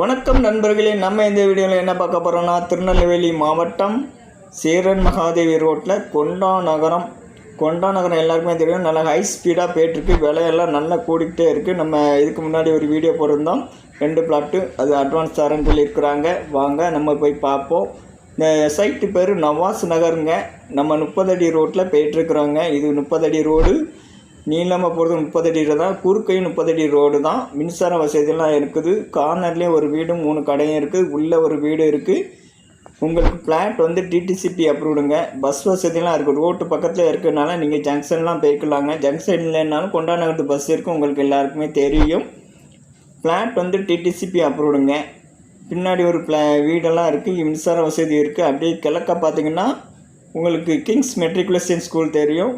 வணக்கம் நண்பர்களே நம்ம இந்த வீடியோவில் என்ன பார்க்க போகிறோம்னா திருநெல்வேலி மாவட்டம் சேரன் மகாதேவி ரோட்டில் கொண்டா நகரம். கொண்டா நகரம் எல்லாருக்குமே தெரியும். நல்லா ஹை ஸ்பீடாக போயிட்டுருக்கு. விலையெல்லாம் நல்லா கூடிக்கிட்டே இருக்குது நம்ம இதுக்கு முன்னாடி ஒரு வீடியோ போட்டிருந்தோம். ரெண்டு பிளாட்டு அது அட்வான்ஸ் தரேன்னு சொல்லியிருக்கிறாங்க. வாங்க நம்ம போய் பார்ப்போம். இந்த சைட்டு பேர் நவாஸ் நகருங்க. நம்ம முப்பதடி ரோட்டில் போயிட்டுருக்குறோங்க. இது முப்பதடி ரோடு நீளமாக போகிறது முப்பதடி தான். குறுக்கையும் முப்பதடி ரோடு தான். மின்சார வசதியெல்லாம் இருக்குது. கார்னர்லேயும் ஒரு வீடும் மூணு கடையும் இருக்குது உள்ளே ஒரு வீடு இருக்குது உங்களுக்கு ஃப்ளாட் வந்து டிடிசிபி அப்ரூவ்டுங்க பஸ் வசதியெலாம் இருக்குது ரோட்டு பக்கத்தில் இருக்கிறதுனால நீங்கள் ஜங்ஷன்லாம் போய்க்கலாங்க. ஜங்ஷன் இல்லைன்னாலும் கொண்டாநகரத்து பஸ் இருக்குது உங்களுக்கு எல்லாருக்குமே தெரியும். ஃப்ளாட் வந்து டிடிசிபி அப்ரூவ்டுங்க பின்னாடி ஒரு பிளா வீடெல்லாம் இருக்குது மின்சார வசதி இருக்குது அப்படியே கிழக்க பார்த்தீங்கன்னா உங்களுக்கு கிங்ஸ் மெட்ரிகுலேஷன் ஸ்கூல் தெரியும்.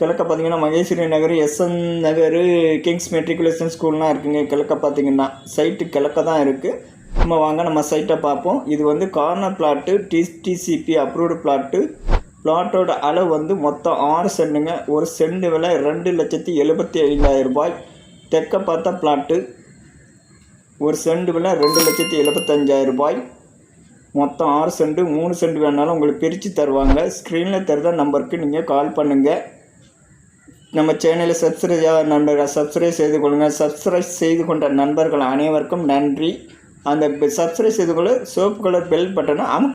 கிழக்க பார்த்தீங்கன்னா Maheswari Nagar SN Nagar Kings matriculation ஸ்கூல்லாம் இருக்குங்க. கிழக்க பார்த்தீங்கன்னா சைட்டு கிழக்க தான் இருக்குது நம்ம வாங்க நம்ம சைட்டை பார்ப்போம். இது வந்து corner plot DTCP approved plot பிளாட்டோட அளவு வந்து மொத்தம் ஆறு சென்ட்டுங்க ஒரு சென்ட் விலை ரெண்டு லட்சத்தி எழுபத்தி ஐந்தாயிரம் ரூபாய். தெற்க பார்த்தா பிளாட்டு ஒரு சென்ட் விலை ரெண்டு லட்சத்தி எழுபத்தஞ்சாயிரம் ரூபாய். மொத்தம் ஆறு சென்ட்டு மூணு சென்ட் வேணாலும் உங்களுக்கு பிரித்து தருவாங்க. ஸ்க்ரீனில் தருத நம்பருக்கு நீங்கள் கால் பண்ணுங்கள் நம்ம சேனலை சப்ஸ்கிரைப் நண்பர்கள் சப்ஸ்கிரைப் செய்து கொள்ளுங்கள் சப்ஸ்கிரைப் செய்து கொண்ட நண்பர்கள் அனைவருக்கும் நன்றி. அந்த சப்ஸ்கிரைப் செய்து கொள்ள. சோப்பு கலர் பெல் பட்டனை அமு